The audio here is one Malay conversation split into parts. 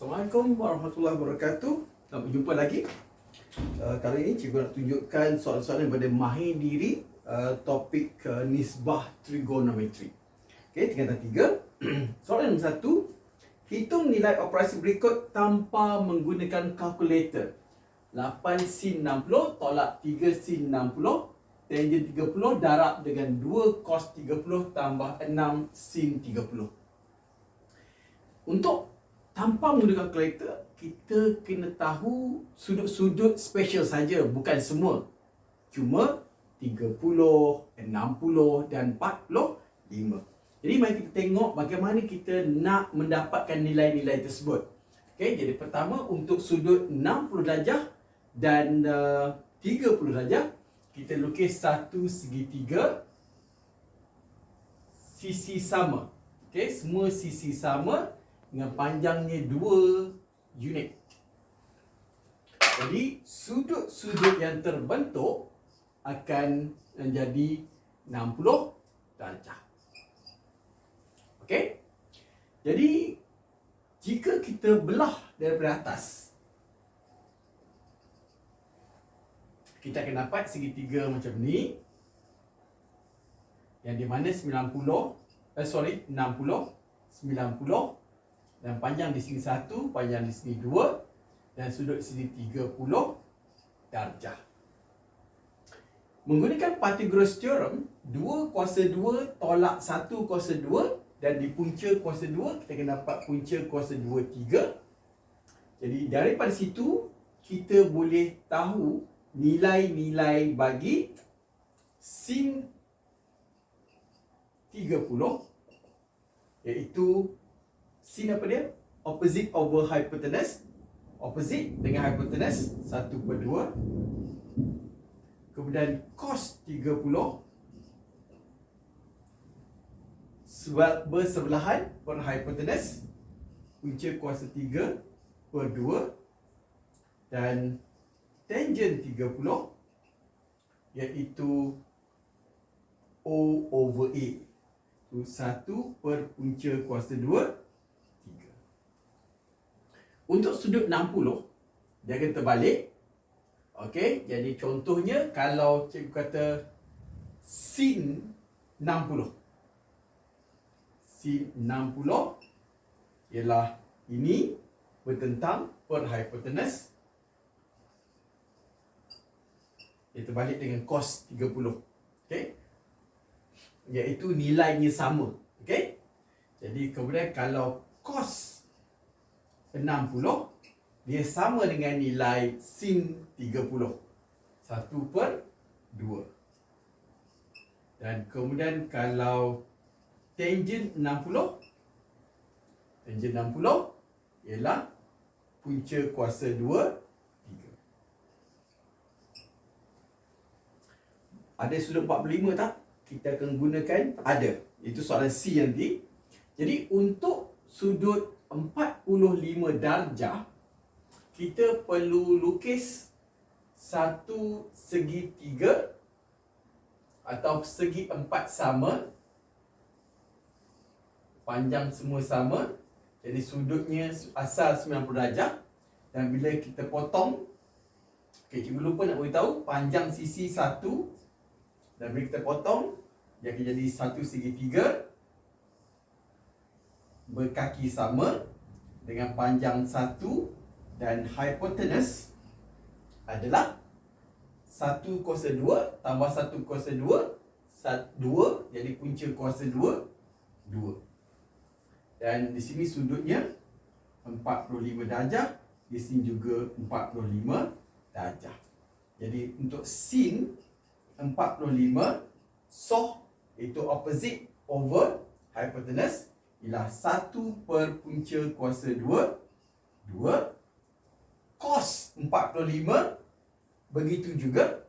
Assalamualaikum warahmatullahi wabarakatuh. Nak berjumpa lagi. Uh, kali ini cikgu nak tunjukkan soalan-soalan daripada mahir diri uh, topik uh, nisbah trigonometri. Okey, tingkatan tiga. soalan nombor satu. Hitung nilai operasi berikut tanpa menggunakan kalkulator. 8 sin 60 tolak 3 sin 60 tangent 30 darab dengan 2 cos 30 tambah 6 sin 30. Untuk tanpa menggunakan kalkulator, kita kena tahu sudut-sudut special saja, bukan semua. Cuma 30, 60 dan 45. Jadi mari kita tengok bagaimana kita nak mendapatkan nilai-nilai tersebut. Okey, jadi pertama untuk sudut 60 darjah dan uh, 30 darjah, kita lukis satu segitiga sisi sama. Okey, semua sisi sama dengan panjangnya 2 unit. Jadi sudut-sudut yang terbentuk akan menjadi 60 darjah. Okey? Jadi jika kita belah daripada atas kita akan dapat segitiga macam ni yang di mana 90 eh sorry 60 90 dan panjang di sini 1 panjang di sini 2 dan sudut sini 30 darjah. Menggunakan Pythagoras theorem 2 kuasa 2 tolak 1 kuasa 2 dan di punca kuasa 2 kita akan dapat punca kuasa 2 3 jadi daripada situ kita boleh tahu nilai-nilai bagi sin 30 iaitu sin apa dia? Opposite over hypotenuse. Opposite dengan hypotenuse 1 per 2 Kemudian cos 30 Bersebelahan per hypotenuse Punca kuasa 3 per 2 Dan tangent 30 iaitu O over A. Itu 1 per punca kuasa 2 3 untuk sudut 60 dia akan terbalik. Okey, jadi contohnya kalau cikgu kata sin 60 sin 60 ialah ini bertentang per hypotenuse. Dia terbalik dengan cos 30 okey. Iaitu nilainya sama. Okey. Jadi kemudian kalau 60 dia sama dengan nilai sin 30 1 per 2 dan kemudian kalau tangent 60 tangent 60 ialah punca kuasa 2 Ada sudut 45 tak? Kita akan gunakan ada. Itu soalan C nanti. Jadi untuk sudut 45 darjah kita perlu lukis satu segi tiga atau segi empat sama panjang semua sama. Jadi sudutnya asal 90 darjah. Dan bila kita potong Okay, cikgu lupa nak beritahu panjang sisi satu. Dan bila kita potong Dia akan jadi satu segitiga Berkaki sama Dengan panjang satu Dan hypotenuse Adalah satu kuasa dua Tambah satu kuasa dua dua Jadi punca kuasa dua dua. Dan di sini sudutnya 45 darjah Di sini juga 45 darjah. Jadi untuk sin 45 soh itu opposite over hypotenuse ialah 1 per punca kuasa 2 2 cos 45 begitu juga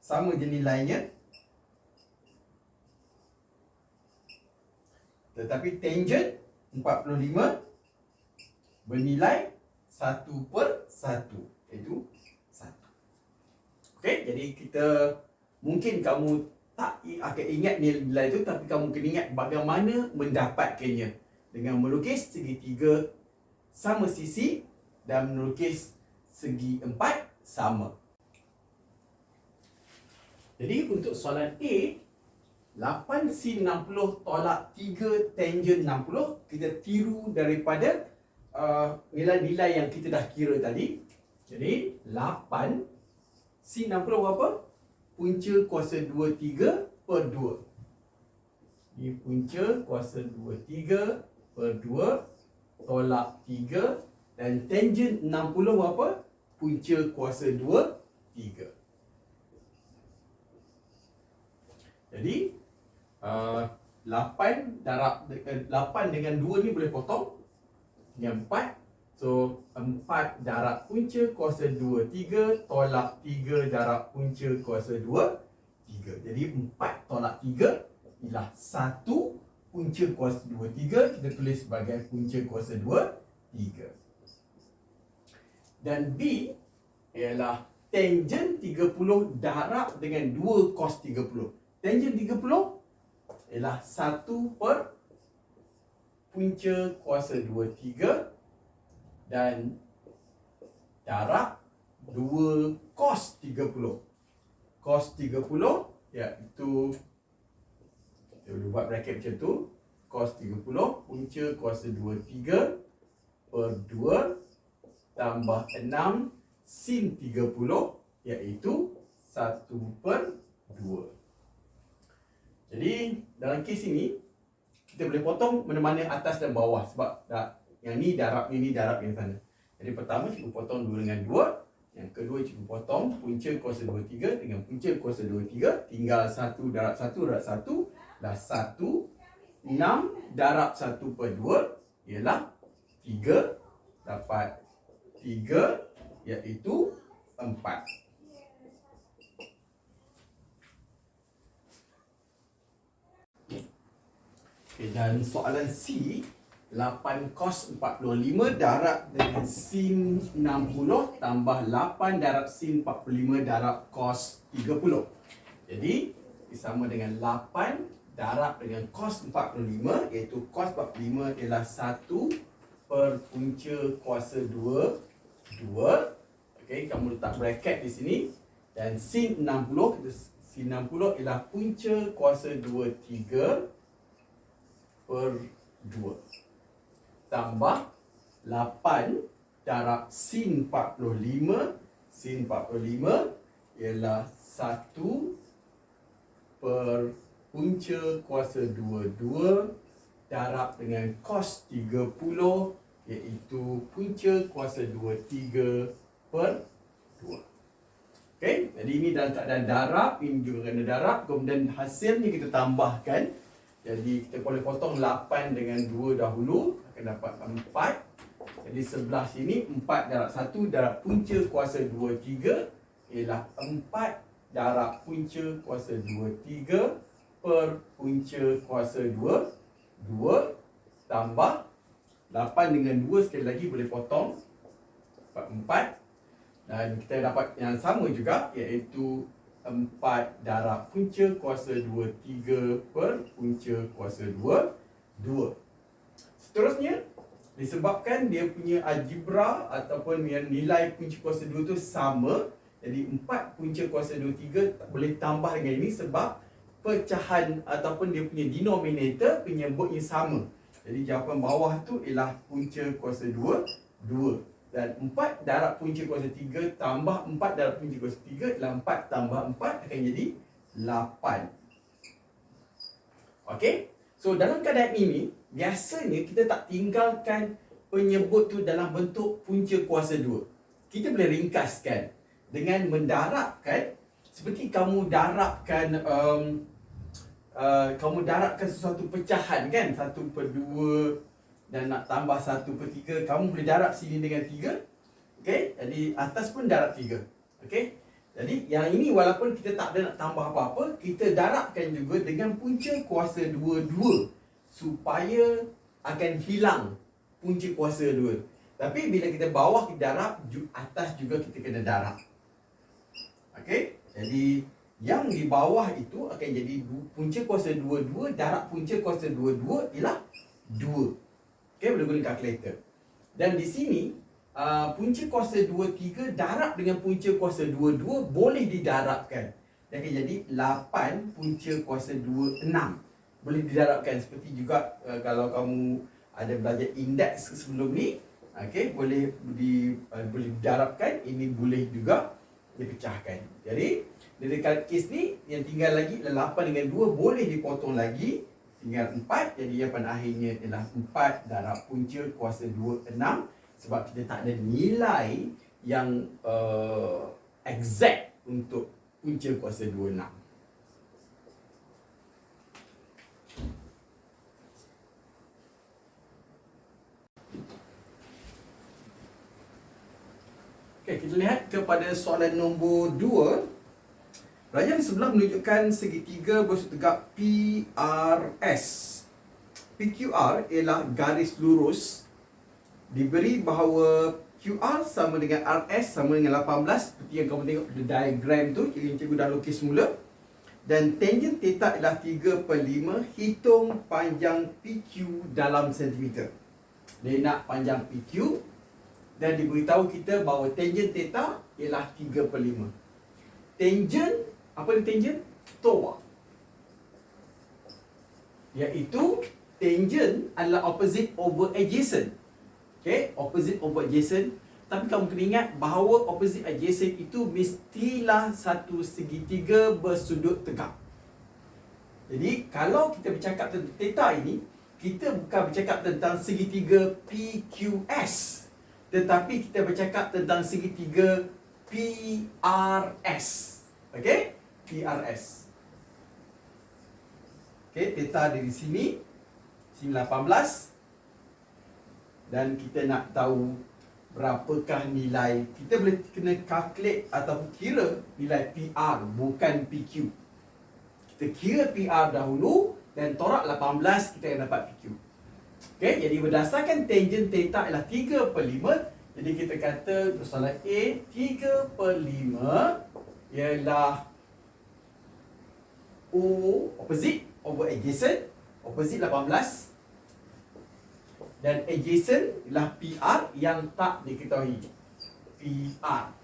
sama je nilainya tetapi tangent 45 bernilai 1 per 1 itu Okey, jadi kita mungkin kamu tak akan ingat nilai itu tapi kamu kena ingat bagaimana mendapatkannya. dengan melukis segitiga sama sisi dan melukis segi empat sama. Jadi untuk soalan A, 8 sin 60 tolak 3 tangent 60, kita tiru daripada uh, nilai-nilai yang kita dah kira tadi. Jadi 8 sin 60 berapa? Punca kuasa 2 3 per 2. Ini punca kuasa 2 3 per 2 tolak 3 dan tangent 60 berapa? Punca kuasa 2 3. Jadi uh, 8 darab dengan 8 dengan 2 ni boleh potong dengan 4. So 4 darab punca kuasa 2 3 tolak 3 darab punca kuasa 2 3. Jadi 4 tolak 3 ialah 1 punca kuasa 2 3 kita tulis sebagai punca kuasa 2 3. Dan B ialah tangent 30 darab dengan 2 cos 30 tangent 30 ialah 1 per punca kuasa 2 3 dan darab 2 cos 30 cos 30 iaitu kita boleh buat bracket macam tu. Cos 30 punca kuasa 2 3 per 2 tambah 6 sin 30 iaitu 1 per 2 jadi dalam kes ini kita boleh potong mana-mana atas dan bawah sebab dah yang ni darab ni ni darab yang sana. Jadi pertama cikgu potong 2 dengan 2. Yang kedua cikgu potong punca kuasa 2 3 dengan punca kuasa 2 3 tinggal 1 darab 1 darab 1 dah 1 6 darab 1 per 2 ialah 3 dapat 3 iaitu 4. Okay, dan soalan C 8 cos 45 darab dengan sin 60 tambah 8 darab sin 45 darab cos 30. Jadi sama dengan 8 darab dengan cos 45 iaitu cos 45 ialah 1 per punca kuasa 2 2. Okey, kamu letak bracket di sini dan sin 60 sin 60 ialah punca kuasa 2 3 per 2 tambah 8 darab sin 45 sin 45 ialah 1 per punca kuasa 2 2 darab dengan cos 30 iaitu punca kuasa 2 3 per 2 Okay, jadi ini dalam keadaan darab, ini juga kena darab Kemudian hasilnya kita tambahkan. Jadi kita boleh potong 8 dengan 2 dahulu akan dapat 4. Jadi sebelah sini 4 darab 1 darab punca kuasa 2 3 ialah 4 darab punca kuasa 2 3 per punca kuasa 2 2 tambah 8 dengan 2 sekali lagi boleh potong. Dapat 4 dan kita dapat yang sama juga iaitu 4 darab punca kuasa 2 3 per punca kuasa 2 2 Seterusnya disebabkan dia punya algebra ataupun yang nilai punca kuasa 2 tu sama jadi 4 punca kuasa 2 3 tak boleh tambah dengan ini sebab pecahan ataupun dia punya denominator penyebutnya sama jadi jawapan bawah tu ialah punca kuasa 2 2 dan 4 darab punca kuasa 3 tambah 4 darab punca kuasa 3 adalah 4 tambah 4 akan jadi 8. Okey? So dalam keadaan ini, biasanya kita tak tinggalkan penyebut tu dalam bentuk punca kuasa 2. Kita boleh ringkaskan dengan mendarabkan seperti kamu darabkan um, uh, kamu darabkan sesuatu pecahan kan? 1 per 2 dan nak tambah 1 per 3 kamu boleh darab sini dengan 3 okey jadi atas pun darab 3 okey jadi yang ini walaupun kita tak ada nak tambah apa-apa kita darabkan juga dengan punca kuasa 2 2 supaya akan hilang punca kuasa 2 tapi bila kita bawah kita darab atas juga kita kena darab okey jadi yang di bawah itu akan jadi punca kuasa 2 2 darab punca kuasa 2 2 ialah 2 Okay, boleh guna calculator. Dan di sini, uh, punca kuasa 2, 3 darab dengan punca kuasa 2, 2 boleh didarabkan. Dia akan jadi 8 punca kuasa 2, 6. Boleh didarabkan seperti juga uh, kalau kamu ada belajar indeks sebelum ni. Okay, boleh di, uh, boleh didarabkan. Ini boleh juga dipecahkan. Jadi, dari kes ni yang tinggal lagi 8 dengan 2 boleh dipotong lagi tinggal 4 jadi jawapan akhirnya ialah 4 darab punca kuasa 2 6 sebab kita tak ada nilai yang uh, exact untuk punca kuasa 2 6 Okay, kita lihat kepada soalan nombor 2 Rayang sebelah menunjukkan segitiga bersudut tegak PRS. PQR ialah garis lurus. Diberi bahawa QR sama dengan RS sama dengan 18 seperti yang kamu tengok di diagram tu yang cikgu dah lukis semula dan tangent theta ialah 3 per 5 hitung panjang PQ dalam sentimeter. Dia nak panjang PQ dan diberitahu kita bahawa tangent theta ialah 3 per 5 tangent apa dia tangent? Toa. Iaitu tangent adalah opposite over adjacent. Okay, opposite over adjacent. Tapi kamu kena ingat bahawa opposite adjacent itu mestilah satu segitiga bersudut tegak. Jadi kalau kita bercakap tentang theta ini, kita bukan bercakap tentang segitiga PQS. Tetapi kita bercakap tentang segitiga PRS. Okay? PRS. Okey, theta ada di sini. Sini 18. Dan kita nak tahu berapakah nilai. Kita boleh kena calculate atau kira nilai PR bukan PQ. Kita kira PR dahulu dan torak 18 kita akan dapat PQ. Okey, jadi berdasarkan tangent theta ialah 3 per 5. Jadi kita kata soalan A 3 per 5 ialah O opposite over adjacent opposite 18 dan adjacent ialah PR yang tak diketahui. PR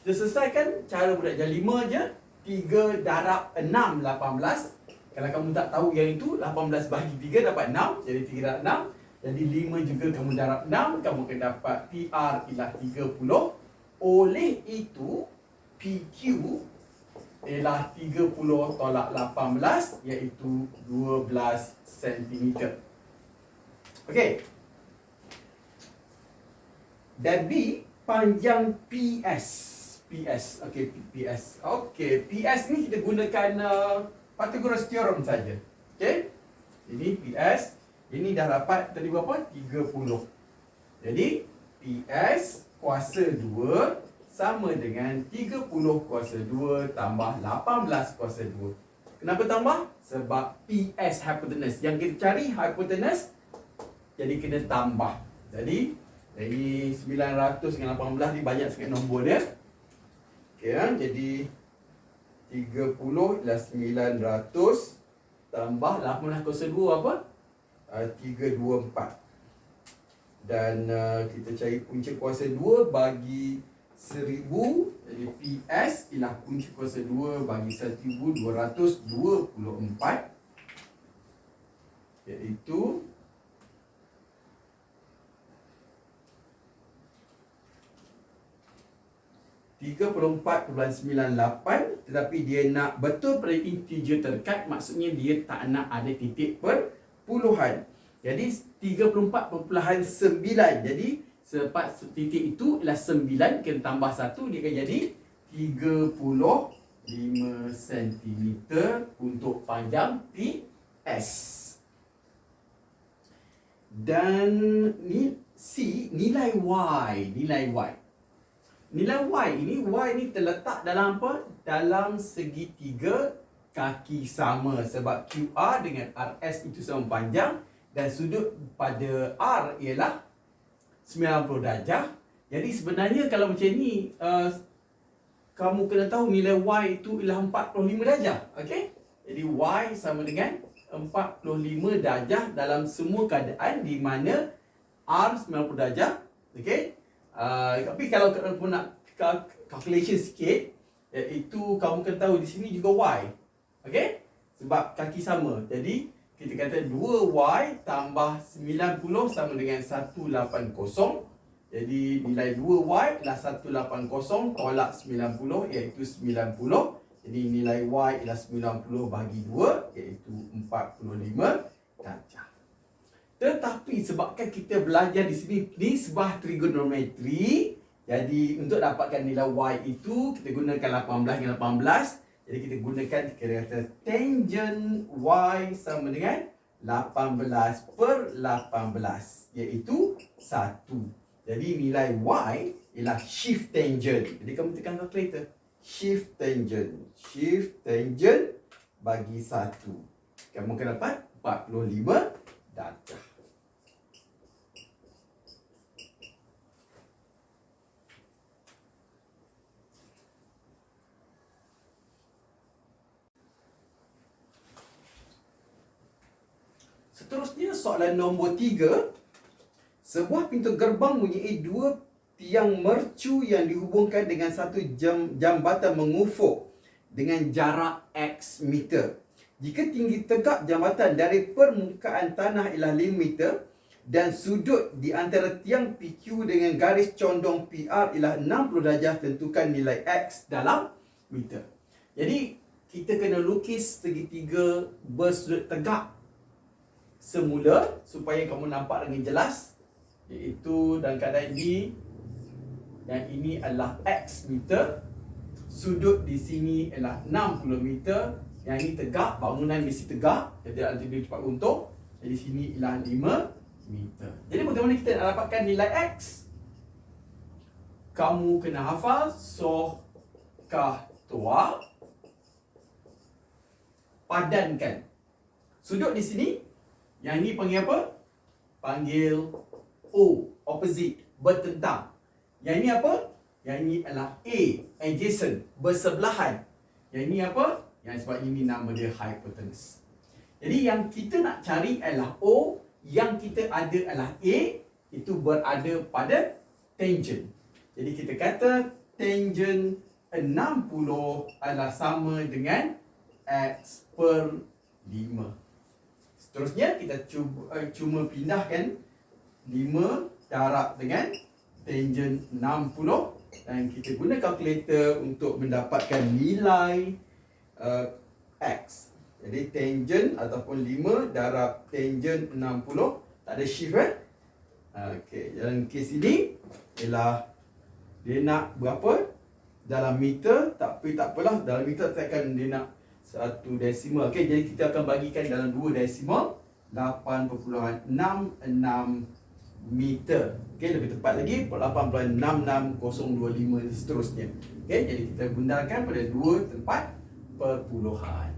kita selesaikan cara budak jam 5 je. 3 darab 6 18 kalau kamu tak tahu yang itu 18 bagi 3 dapat 6 jadi 3 darab 6 jadi 5 juga kamu darab 6 kamu akan dapat PR ialah 30 oleh itu PQ ialah 30 tolak 18 iaitu 12 cm. Okey. Dan B panjang PS. PS. Okey, PS. Okey, PS ni kita gunakan uh, Pythagoras theorem saja. Okey. Ini PS. Ini dah dapat tadi berapa? 30. Jadi PS kuasa 2 sama dengan 30 kuasa 2 tambah 18 kuasa 2. Kenapa tambah? Sebab PS hypotenuse. Yang kita cari hypotenuse, jadi kena tambah. Jadi, dari 900 dengan 18 ni banyak sikit nombor dia. Okay, ya? jadi 30 ialah 900 tambah 18 kuasa 2 apa? Uh, 324. Dan uh, kita cari punca kuasa 2 bagi seribu jadi PS ialah kunci kuasa 2 bagi 1224 iaitu Tiga puluh empat sembilan lapan Tetapi dia nak betul pada integer terdekat Maksudnya dia tak nak ada titik per puluhan Jadi tiga puluh empat sembilan. Jadi Sepat titik itu ialah 9 Kena tambah 1 Dia akan jadi 35 cm Untuk panjang PS Dan ni C Nilai Y. Nilai Y Nilai Y ini Y ini terletak dalam apa? Dalam segitiga kaki sama Sebab QR dengan RS itu sama panjang Dan sudut pada R ialah 90 darjah. Jadi sebenarnya kalau macam ni uh, kamu kena tahu nilai y itu ialah 45 darjah. Okey? Jadi y sama dengan 45 darjah dalam semua keadaan di mana R 90 darjah. Okey. Uh, tapi kalau kamu nak calculation sikit iaitu kamu kena tahu di sini juga Y. Okey? Sebab kaki sama. Jadi kita kata 2Y tambah 90 sama dengan 180. Jadi nilai 2Y adalah 180 tolak 90 iaitu 90. Jadi nilai Y ialah 90 bagi 2 iaitu 45 darjah. Tetapi sebabkan kita belajar di sini ni sebuah trigonometri jadi untuk dapatkan nilai Y itu kita gunakan 18 dengan 18 jadi kita gunakan kita kata tangent Y sama dengan 18 per 18 iaitu 1 jadi nilai Y ialah shift tangent. Jadi kamu tekan calculator. Shift tangent. Shift tangent bagi 1. Kamu akan dapat 45 darjah. Seterusnya soalan nombor 3 sebuah pintu gerbang mempunyai dua tiang mercu yang dihubungkan dengan satu jam, jambatan mengufuk dengan jarak X meter. Jika tinggi tegak jambatan dari permukaan tanah ialah 5 meter dan sudut di antara tiang PQ dengan garis condong PR ialah 60 darjah, tentukan nilai X dalam meter. Jadi, kita kena lukis segitiga bersudut tegak semula supaya kamu nampak dengan jelas iaitu dalam keadaan ini yang ini adalah X meter sudut di sini adalah 60 meter yang ini tegak bangunan mesti tegak jadi nanti dia cepat runtuh jadi sini ialah 5 meter. Jadi bagaimana kita nak dapatkan nilai X? Kamu kena hafal soh kah tua padankan. Sudut di sini yang ini panggil apa panggil O opposite bertentang. Yang ini apa? Yang ini adalah A adjacent bersebelahan. Yang ini apa? Yang sebab ini nama dia hypotenuse. Jadi yang kita nak cari adalah O, yang kita ada adalah A itu berada pada tangent. Jadi kita kata tangent 60 adalah sama dengan X per 5. Seterusnya kita cuba, uh, cuma pindahkan 5 darab dengan tangent 60 dan kita guna kalkulator untuk mendapatkan nilai uh, x. Jadi tangent ataupun 5 darab tangent 60 tak ada shift kan? Okey, dalam kes ini ialah dia nak berapa? Dalam meter tapi tak apalah dalam meter takkan dia nak satu desimal. Okey, jadi kita akan bagikan dalam dua desimal 8.66 meter. Okey, lebih tepat lagi 8.66025 seterusnya. Okey, jadi kita gunakan pada dua tempat perpuluhan.